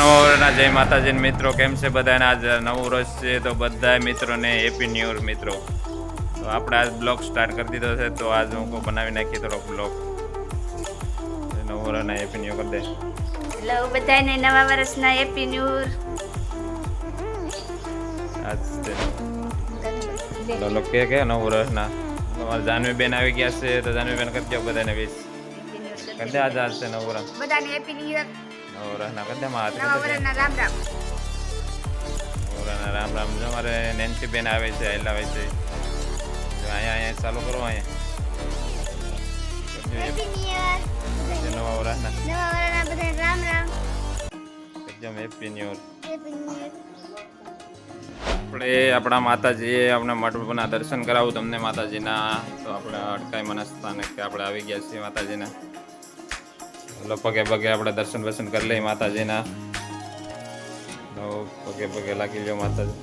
નવા વર્ષના જય માતાજી મિત્રો કેમ છે બધાને? આજ નવું વર્ષ છે તો બધા મિત્રોને હેપી ન્યૂ યર મિત્રો. તો આપણે આજ બ્લોગ સ્ટાર્ટ કરી દીધો છે તો આજ હું બનાવી નાખીએ થોડોક બ્લોગ. નવરાના હેપી ન્યૂ કરી દે. હેલો બધાને નવા વર્ષના હેપી ન્યૂ આજ છે. કે કે નવું વર્ષના. તમારા જાનવી બેન આવી ગયા છે તો જાનવી બેન કરી દો બધાને વીસ કરી દે આજ આજ છે નવું વર્ષ. બધાને હેપી ન્યૂ યર નવું વર્ષના કરી દે માં નવા હાથ કરી દે વર્ષના રામ રામ ઓરાના રામ રામ જો મારે નેન્સી બેન આવે છે આયલા આવે છે જો અહીંયા અહીંયા ચાલુ કરો અહીંયા નવા ઓરાના નવા વર્ષના બધાને રામ રામ એકદમ હેપી ન્યૂ આપણે આપણા માતાજીએ આપણે મઠના દર્શન કરાવું તમને માતાજીના તો આપણે અટકાઈ મનસ્થાને કે આપણે આવી ગયા છીએ માતાજીના હલો પગે પગે આપણે દર્શન દર્શન કરી લઈએ માતાજીના. પગે પગે લાગી લો માતાજી.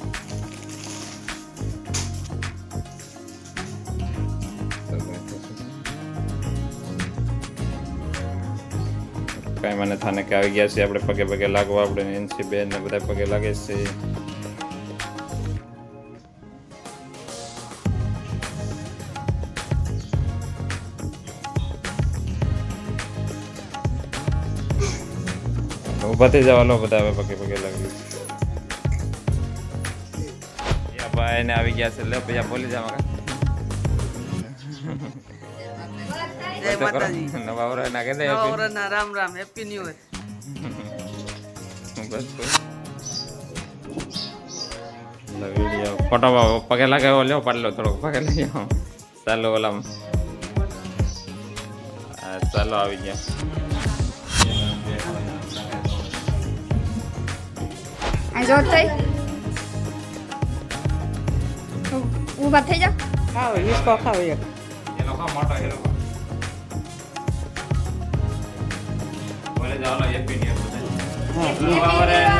કઈ મને થાને કે આવી ગયા છે આપણે પગે પગે લાગવા. આપણે એનસી બેન ને બધા પગે લાગે છે ઊભા થઈ જવા લો બધા હવે પગે પગે લાગી. ભાઈ ને આવી ગયા છે. લે ભૈયા બોલી જા મકા નવા વરસ ના કે દે Ram Ram happy new year બસ વિડિયો ફોટો પગે લાગે એવો લ્યો પાડલો થોડો પગે લઈ ચાલો ઓલામ. ચાલો આવી ગયા. આ જોર થઈ ઊભા થઈ જાઓ ખાવ હિસકો ખાવ એક એ લોકો મોટો એ લોકો બોલે જાઓ લો હેપી ન્યુ યર હા નવા વરસ